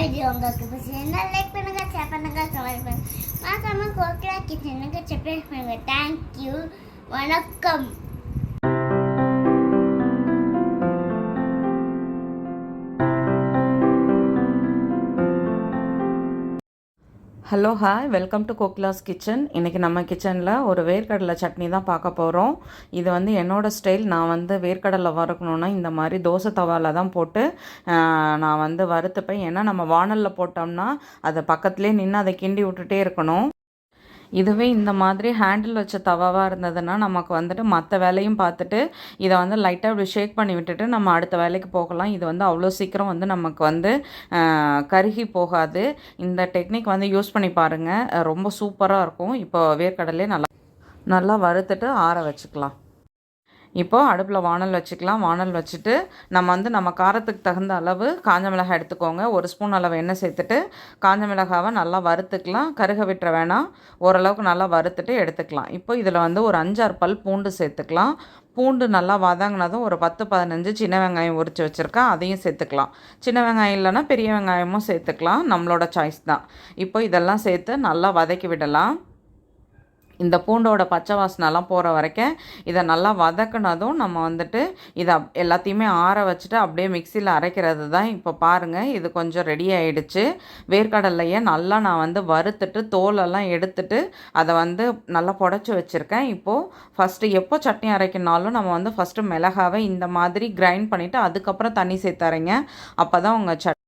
Video உங்களுக்கு பிடிச்சிருந்தா like பண்ணுங்கள் ஷேர் பண்ணுங்கள் கமெண்ட் பண்ணுங்கள் மறக்காம கோக்கிலா கிச்சனுக்கு சப்ஸ்கிரைப் பண்ணுங்கள் தேங்க்யூ வணக்கம். ஹலோ ஹாய் வெல்கம் டு கோக்லாஸ் கிச்சன் இன்றைக்கி நம்ம கிச்சனில் ஒரு வேர்க்கடலை சட்னி தான் பார்க்க போகிறோம் இது வந்து என்னோடய ஸ்டைல் நான் வந்து வேர்க்கடலை வறுக்கணுன்னா இந்த மாதிரி தோசை தவாவில் தான் போட்டு நான் வந்து வறுத்துப்பேன். ஏன்னா நம்ம வானலில் போட்டோம்னா அதை பக்கத்துலேயே நின்று அதை கிண்டி விட்டுட்டே இருக்கணும். இதுவே இந்த மாதிரி ஹேண்டில் வச்ச தவாவாக இருந்ததுன்னா நமக்கு வந்துட்டு மற்ற வேலையும் பார்த்துட்டு இதை வந்து லைட்டாக அப்படி ஷேக் பண்ணி விட்டுட்டு நம்ம அடுத்த வேலைக்கு போகலாம். இது வந்து அவ்வளோ சீக்கிரம் வந்து நமக்கு வந்து கருகி போகாது. இந்த டெக்னிக் வந்து யூஸ் பண்ணி பாருங்கள் ரொம்ப சூப்பராக இருக்கும். இப்போ வேர்க்கடலே நல்லா நல்லா வறுத்துட்டு ஆற வச்சுக்கலாம். இப்போ அடுப்பில் வானல் வச்சுக்கலாம். வானல் வச்சுட்டு நம்ம வந்து நம்ம காரத்துக்கு தகுந்த அளவு காஞ்ச மிளகாய் எடுத்துக்கோங்க. ஒரு ஸ்பூன் அளவு எண்ணெய் சேர்த்துட்டு காஞ்ச மிளகாவை நல்லா வறுத்துக்கலாம். கருக விட்டுற வேணாம். ஓரளவுக்கு நல்லா வறுத்துட்டு எடுத்துக்கலாம். இப்போ இதில் வந்து ஒரு அஞ்சாறு பல் பூண்டு சேர்த்துக்கலாம். பூண்டு நல்லா வதங்கினதும் ஒரு பத்து பதினஞ்சு சின்ன வெங்காயம் உரித்து வச்சுருக்கேன். அதையும் சேர்த்துக்கலாம். சின்ன வெங்காயம் இல்லைன்னா பெரிய வெங்காயமும் சேர்த்துக்கலாம். நம்மளோட சாய்ஸ் தான். இப்போ இதெல்லாம் சேர்த்து நல்லா வதக்கி விடலாம். இந்த பூண்டோட பச்சை வாசனைலாம் போகிற வரைக்கும் இதை நல்லா வதக்குனதும் நம்ம வந்துட்டு இதை அப்- எல்லாத்தையுமே ஆற வச்சுட்டு அப்படியே மிக்சியில் அரைக்கிறது தான் இப்போ பாருங்கள் இது கொஞ்சம் ரெடி ஆகிடுச்சு வேர்க்கடலையை நல்லா நான் வந்து வறுத்துட்டு தோலெல்லாம் எடுத்துட்டு அதை வந்து நல்லா புடச்சி வச்சுருக்கேன். இப்போது ஃபஸ்ட்டு எப்போ சட்னி அரைக்கினாலும் நம்ம வந்து ஃபஸ்ட்டு மிளகாவை இந்த மாதிரி கிரைண்ட் பண்ணிவிட்டு அதுக்கப்புறம் தண்ணி சேர்த்து அரைங்க. அப்போ தான் உங்கள் சட்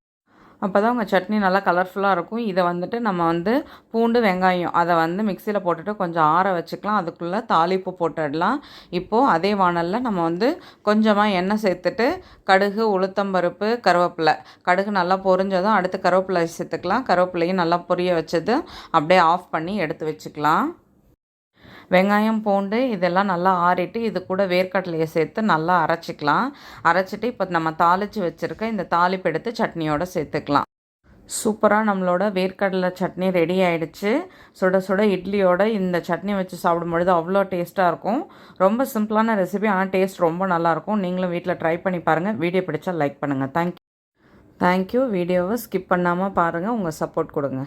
அப்போ தான் உங்கள் சட்னி நல்லா கலர்ஃபுல்லாக இருக்கும். இதை வந்துட்டு நம்ம வந்து பூண்டு வெங்காயம் அதை வந்து மிக்சியில் போட்டுட்டு கொஞ்சம் ஆற வச்சுக்கலாம். அதுக்குள்ளே தாளிப்பு போட்டுடலாம். இப்போது அதே வானலில் நம்ம வந்து கொஞ்சமாக எண்ணெய் சேர்த்துட்டு கடுகு உளுத்தம்பருப்பு கருவேப்பிலை. கடுகு நல்லா பொரிஞ்சதும் அடுத்து கருவேப்பிலை சேர்த்துக்கலாம். கருவேப்பிலையும் நல்லா பொரிய வச்சது அப்படியே ஆஃப் பண்ணி எடுத்து வச்சுக்கலாம். வெங்காயம் பூண்டு இதெல்லாம் நல்லா ஆறிட்டு இது கூட வேர்க்கடலையை சேர்த்து நல்லா அரைச்சிக்கலாம். அரைச்சிட்டு இப்போ நம்ம தாளித்து வச்சுருக்க இந்த தாளிப்பு எடுத்து சட்னியோட சேர்த்துக்கலாம். சூப்பராக நம்மளோட வேர்க்கடலை சட்னி ரெடி ஆயிடுச்சு. சுட சுட இட்லியோட இந்த சட்னி வச்சு சாப்பிடும்பொழுது அவ்வளோ டேஸ்ட்டாக இருக்கும். ரொம்ப சிம்பிளான ரெசிபி ஆனால் டேஸ்ட் ரொம்ப நல்லாயிருக்கும் நீங்களும் வீட்டில் ட்ரை பண்ணி பாருங்கள் வீடியோ பிடிச்சா லைக் பண்ணுங்கள் தேங்க்யூ தேங்க்யூ வீடியோவை ஸ்கிப் பண்ணாமல் பாருங்கள் உங்கள் சப்போர்ட் கொடுங்க.